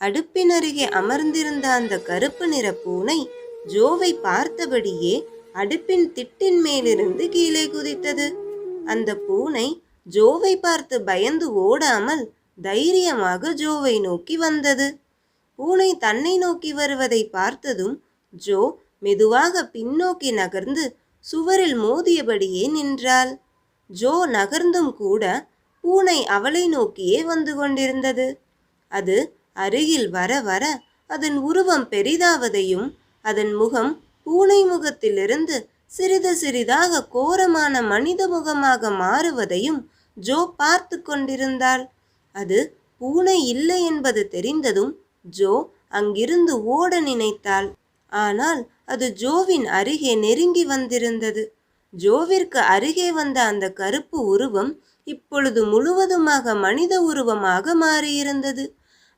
அடுப்பின் அருகே அமர்ந்திருந்த அந்த கருப்பு நிற பூனை ஜோவை பார்த்தபடியே அடுப்பின் திட்டின் மேலிருந்து கீழே குதித்தது. அந்த பூனை ஜோவை பார்த்து பயந்து ஓடாமல் தைரியமாக ஜோவை நோக்கி வந்தது. பூனை தன்னை நோக்கி வருவதை பார்த்ததும் ஜோ மெதுவாக பின்னோக்கி நகர்ந்து சுவரில் மோதியபடியே நின்றாள். ஜோ நகர்ந்தும் கூட பூனை அவளை நோக்கியே வந்து கொண்டிருந்தது. அது அருகில் வர வர அதன் உருவம் பெரிதாவதையும் அதன் முகம் பூனை முகத்திலிருந்து சிறிது சிறிதாக கோரமான மனித முகமாக மாறுவதையும் ஜோ பார்த்து கொண்டிருந்தாள். அது பூனை இல்லை என்பது தெரிந்ததும் ஜோ அங்கிருந்து ஓட நினைத்தாள். ஆனால் அது ஜோவின் அருகே நெருங்கி வந்திருந்தது. ஜோவிற்கு அருகே வந்த அந்த கருப்பு உருவம் இப்பொழுது முழுவதுமாக மனித உருவமாக மாறியிருந்தது.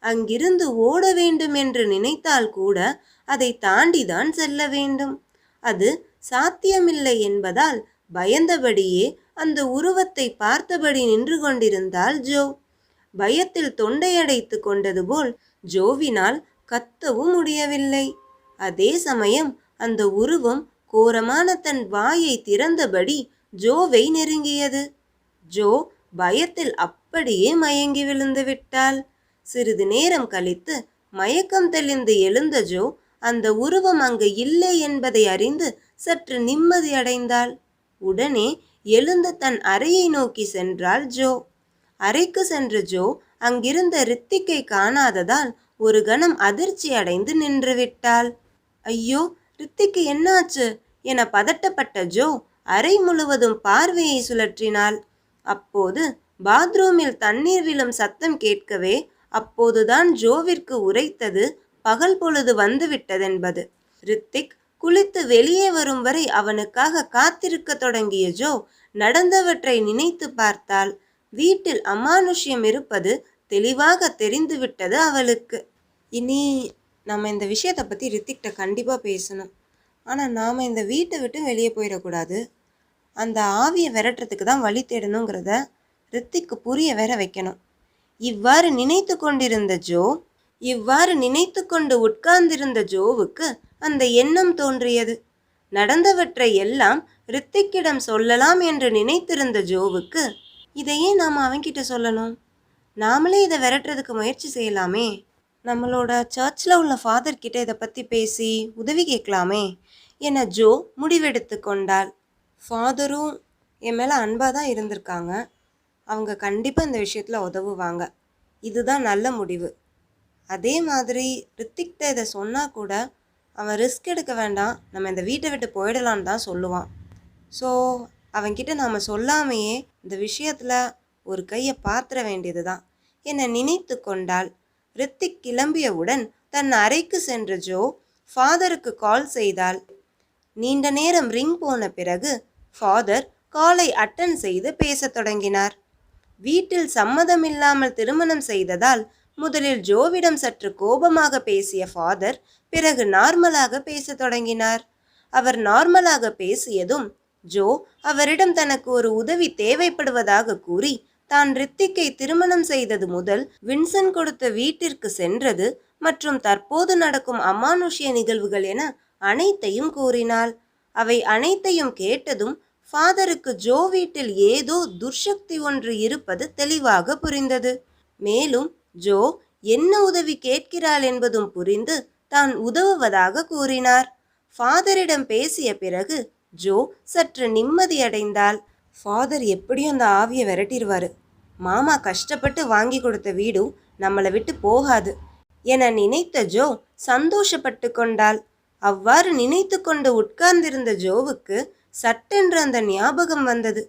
அங்கிருந்து ஓட வேண்டும் என்று நினைத்தால் கூட அதை தாண்டிதான் செல்ல வேண்டும். அது சாத்தியமில்லை என்பதால் பயந்தபடியே அந்த உருவத்தை பார்த்தபடி நின்று கொண்டிருந்தாள் ஜோ. பயத்தில் தொண்டையடைத்து கொண்டது போல் ஜோவினால் கத்தவும் முடியவில்லை. அதே சமயம் அந்த உருவம் கோரமான தன் வாயை திறந்தபடி ஜோவை நெருங்கியது. ஜோ பயத்தில் அப்படியே மயங்கி விழுந்து விட்டாள். சிறிது நேரம் கழித்து மயக்கம் தெளிந்து எழுந்த ஜோ அந்த உருவம் அங்கு இல்லை என்பதை அறிந்து சற்று நிம்மதி அடைந்தாள். உடனே எழுந்து தன் அறையை நோக்கி சென்றாள் ஜோ. அறைக்கு சென்ற ஜோ அங்கிருந்த ரித்திக்கை காணாததால் ஒரு கணம் அதிர்ச்சி அடைந்து நின்று விட்டாள். ஐயோ ரித்திக்கு என்னாச்சு? என பதட்டப்பட்ட ஜோ அறை முழுவதும் பார்வையை சுழற்றினாள். அப்போது பாத்ரூமில் தண்ணீர் விழும் சத்தம் கேட்கவே அப்போதுதான் ஜோவிற்கு உரைத்தது பகல் பொழுது வந்துவிட்டதென்பது ரித்திக் குளித்து வெளியே வரும் வரை அவனுக்காக காத்திருக்க தொடங்கிய ஜோ நடந்தவற்றை நினைத்து பார்த்தால் வீட்டில் அமானுஷ்யம் இருப்பது தெளிவாக தெரிந்துவிட்டது அவளுக்கு. இனி நம்ம இந்த விஷயத்தை பற்றி ரித்திக்கிட்ட கண்டிப்பாக பேசணும். ஆனால் நாம் இந்த வீட்டை விட்டு வெளியே போயிடக்கூடாது. அந்த ஆவியை விரட்டுறதுக்கு தான் வழி தேடணுங்கிறத ரித்திக்கு புரிய வேற வைக்கணும். இவ்வாறு நினைத்து கொண்டிருந்த ஜோ இவ்வாறு நினைத்து கொண்டு உட்கார்ந்திருந்த ஜோவுக்கு அந்த எண்ணம் தோன்றியது. நடந்தவற்றை எல்லாம் ரித்திக்கிடம் சொல்லலாம் என்று நினைத்திருந்த ஜோவுக்கு இதையே நாம் அவன்கிட்ட சொல்லணும். நாமளே இதை விரட்டுறதுக்கு முயற்சி செய்யலாமே. நம்மளோட சர்ச்சில் உள்ள ஃபாதர் கிட்ட இதை பற்றி பேசி உதவி கேட்கலாமே என ஜோ முடிவெடுத்து கொண்டாள். ஃபாதரும் என் மேலே அன்பாக தான் இருந்திருக்காங்க. அவங்க கண்டிப்பாக இந்த விஷயத்தில் உதவுவாங்க. இதுதான் நல்ல முடிவு. அதே மாதிரி ரித்திக்ட இதை சொன்னால் கூட அவன் ரிஸ்க் எடுக்க வேண்டாம். நம்ம இந்த வீட்டை விட்டு போயிடலான்னு தான் சொல்லுவான். ஸோ அவன்கிட்ட நாம் சொல்லாமையே இந்த விஷயத்தில் ஒரு கையை பாத்திர வேண்டியது தான் என நினைத்து கொண்டால் ரித்திக் கிளம்பியவுடன் தன் அறைக்கு சென்ற ஜோ ஃபாதருக்கு கால் செய்தால் நீண்ட நேரம் ரிங் போன பிறகு ஃபாதர் காலை அட்டன் செய்து பேசத் தொடங்கினார். வீட்டில் சம்மதமில்லாமல் திருமணம் செய்ததால் முதலில் ஜோவிடம் சற்று கோபமாக பேசிய ஃபாதர் பிறகு நார்மலாக பேசத் தொடங்கினார். அவர் நார்மலாக பேசியதும் ஜோ அவரிடம் தனக்கு ஒரு உதவி தேவைப்படுவதாக கூறி தான் ரித்திக்கை திருமணம் செய்தது முதல் வின்சன் கொடுத்த வீட்டிற்கு சென்றது மற்றும் தற்போது நடக்கும் அமானுஷ்ய நிகழ்வுகள் என அனைத்தையும் கூறினாள். அவை அனைத்தையும் கேட்டதும் ஃபாதருக்கு ஜோ வீட்டில் ஏதோ துர்சக்தி ஒன்று இருப்பது தெளிவாக புரிந்தது. மேலும் ஜோ என்ன உதவி கேட்கிறாள் என்பதும் புரிந்து தான் உதவுவதாக கூறினார். ஃபாதரிடம் பேசிய பிறகு ஜோ சற்று நிம்மதியடைந்தாள் ஃபாதர் எப்படியும் அந்த ஆவியை விரட்டிடுவாரு. மாமா கஷ்டப்பட்டு வாங்கி கொடுத்த வீடும் நம்மளை விட்டு போகாது என நினைத்த ஜோ சந்தோஷப்பட்டு கொண்டாள். அவ்வாறு நினைத்து கொண்டு உட்கார்ந்திருந்த ஜோவுக்கு சட்டென்று அந்த ஞாபகம் வந்தது.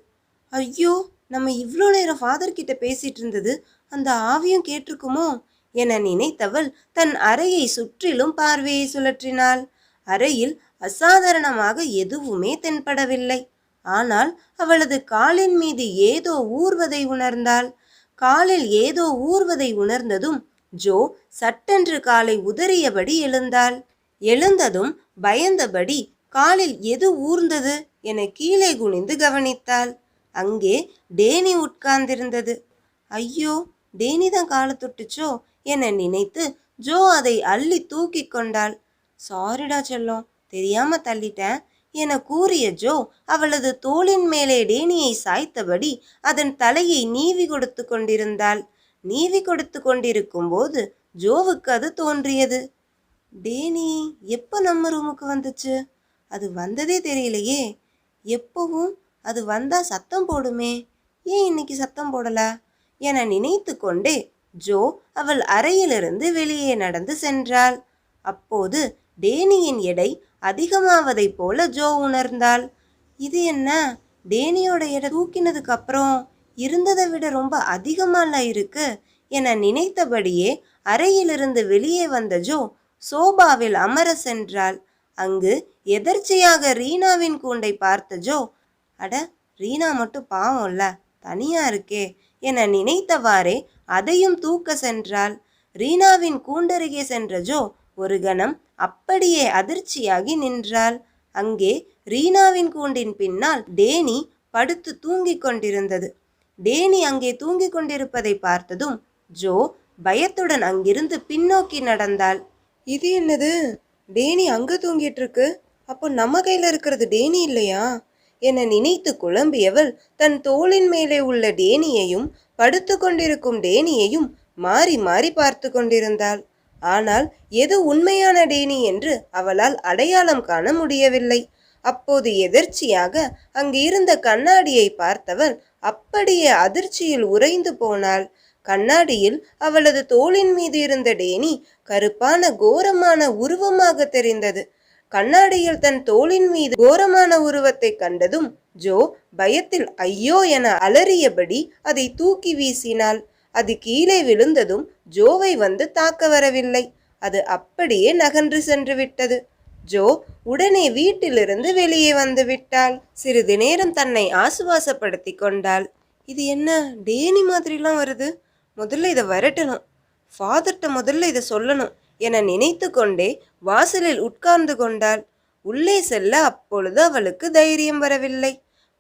ஐயோ நம்ம இவ்வளோ நேரம் ஃபாதர் கிட்ட பேசிட்டு இருந்தது அந்த ஆவியும் கேட்டிருக்குமோ என நினைத்தவள் தன் அறையை சுற்றிலும் பார்வையை சுழற்றினாள். அறையில் அசாதாரணமாக எதுவுமே தென்படவில்லை. ஆனால் அவளது காலின் மீது ஏதோ ஊர்வதை உணர்ந்தாள். காலில் ஏதோ ஊர்வதை உணர்ந்ததும் ஜோ சட்டென்று காலை உதறியபடி எழுந்தாள். எழுந்ததும் பயந்தபடி காலில் எது ஊர்ந்தது? என கீழே குனிந்து கவனித்தாள். அங்கே டேனி உட்கார்ந்திருந்தது. ஐயோ டேனி தான் காலை தொட்டுச்சோ? என நினைத்து ஜோ அதை அள்ளி தூக்கி கொண்டாள். சாரிடா செல்லம் தெரியாம தள்ளிட்டேன் என கூறிய ஜோ அவளது தோளின் மேலே டேனியை சாய்த்தபடி அதன் தலையை நீவி கொடுத்து கொண்டிருந்தாள். நீவி கொடுத்து கொண்டிருக்கும் போது ஜோவுக்கு அது தோன்றியது. டேனி எப்போ நம்ம ரூமுக்கு வந்துச்சு? அது வந்ததே தெரியலையே. எப்பவும் அது வந்தா சத்தம் போடுமே. ஏன் இன்னைக்கு சத்தம் போடல? என நினைத்து கொண்டே ஜோ அவள் அறையிலிருந்து வெளியே நடந்து சென்றாள். அப்போது டேனியின் எடை அதிகமாவதைப் போல ஜோ உணர்ந்தாள். இது என்ன? டேனியோட எடை தூக்கினதுக்கு அப்புறம் இருந்ததை விட ரொம்ப அதிகமால இருக்கு என நினைத்தபடியே அறையிலிருந்து வெளியே வந்த ஜோ சோபாவில் அமர சென்றாள். அங்கு எதர்ச்சியாக ரீனாவின் கூண்டை பார்த்த ஜோ அட ரீனா மட்டும் பாவம்ல தனியா இருக்கே என நினைத்தவாறே அதையும் தூக்க சென்றாள். ரீனாவின் கூண்டருகே சென்ற ஜோ ஒரு கணம் அப்படியே அதிர்ச்சியாகி நின்றாள். அங்கே ரீனாவின் கூண்டின் பின்னால் டேனி படுத்து தூங்கிக் கொண்டிருந்தது. டேனி அங்கே தூங்கிக் கொண்டிருப்பதை பார்த்ததும் ஜோ பயத்துடன் அங்கிருந்து பின்னோக்கி நடந்தாள். இது என்னது? டேனி அங்கே தூங்கிட்டு இருக்கு அப்போ நம்ம கையில் இருக்கிறது டேனி இல்லையா? என நினைத்து குழம்பியவள் தன் தோளின் மேலே உள்ள டேனியையும் படுத்து கொண்டிருக்கும் டேனியையும் மாறி மாறி பார்த்து கொண்டிருந்தாள். ஆனால் எது உண்மையான டேனி என்று அவளால் அடையாளம் காண முடியவில்லை. அப்போது எதிர்ச்சியாக அங்கு இருந்த கண்ணாடியை பார்த்தவள் அப்படியே அதிர்ச்சியில் உறைந்து போனாள். கண்ணாடியில் அவளது தோளின் மீது இருந்த டேனி கருப்பான கோரமான உருவமாக தெரிந்தது. கண்ணாடியில் தன் தோளின் மீது கோரமான உருவத்தை கண்டதும் ஜோ பயத்தில் ஐயோ என அலறியபடி அதை தூக்கி வீசினாள். அது கீழே விழுந்ததும் ஜோவை வந்து தாக்க வரவில்லை. அது அப்படியே நகன்று சென்று விட்டது. ஜோ உடனே வீட்டிலிருந்து வெளியே வந்து விட்டாள். சிறிது நேரம் தன்னை ஆசுவாசப்படுத்தி கொண்டாள். இது என்ன? டேனி மாதிரிலாம் வருது? முதல்ல இதை விரட்டணும். ஃபாதர்கிட்ட முதல்ல இதை சொல்லணும். என நினைத்து கொண்டே வாசலில் உட்கார்ந்து கொண்டாள். உள்ளே செல்ல அப்பொழுது அவளுக்கு தைரியம் வரவில்லை.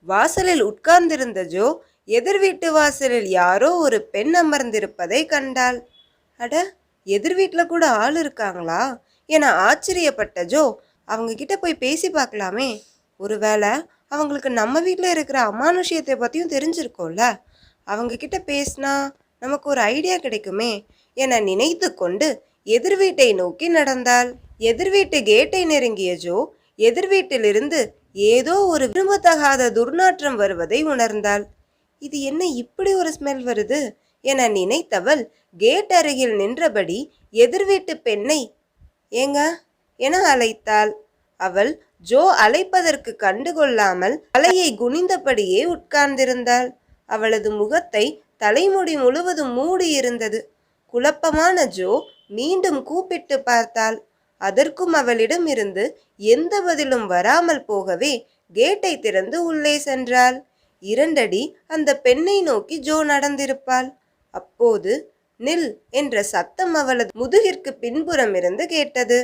வாசலில் உட்கார்ந்திருந்த ஜோ எதிர் வீட்டு வாசலில் யாரோ ஒரு பெண் அமர்ந்திருப்பதை கண்டாள். அட எதிர் வீட்டில் கூட ஆள் இருக்காங்களா? என ஆச்சரியப்பட்ட ஜோ அவங்க கிட்ட போய் பேசி பார்க்கலாமே. ஒருவேளை அவங்களுக்கு நம்ம வீட்டில் இருக்கிற அமானுஷ்யத்தை பற்றியும் தெரிஞ்சிருக்கோம்ல. அவங்க கிட்ட பேசினா நமக்கு ஒரு ஐடியா கிடைக்குமே என நினைத்து கொண்டு எதிர் வீட்டை நோக்கி நடந்தாள். எதிர் வீட்டு கேட்டை நெருங்கிய ஜோ எதிர் வீட்டிலிருந்து ஏதோ ஒரு விரும்பத்தகாத துர்நாற்றம் வருவதை உணர்ந்தாள். இது என்ன இப்படி ஒரு ஸ்மெல் வருது என நினைத்தவள் கேட் அருகில் நின்றபடி எதிர் வீட்டு பெண்ணை ஏங்க? என அழைத்தாள். அவள் ஜோ அழைப்பதற்கு கண்டுகொள்ளாமல் தலையை குனிந்தபடியே உட்கார்ந்திருந்தாள். அவளது முகத்தை தலைமுடி முழுவதும் மூடி இருந்தது குழப்பமான ஜோ மீண்டும் கூப்பிட்டு பார்த்தாள். அதற்கும் அவளிடம் இருந்து எந்த பதிலும் வராமல் போகவே கேட்டை திறந்து உள்ளே சென்றாள். இரண்டடி அந்த பெண்ணை நோக்கி ஜோ நடந்திருப்பாள். அப்போது நில் என்ற சத்தம் அவளது முதுகிற்கு பின்புறம் இருந்து கேட்டது.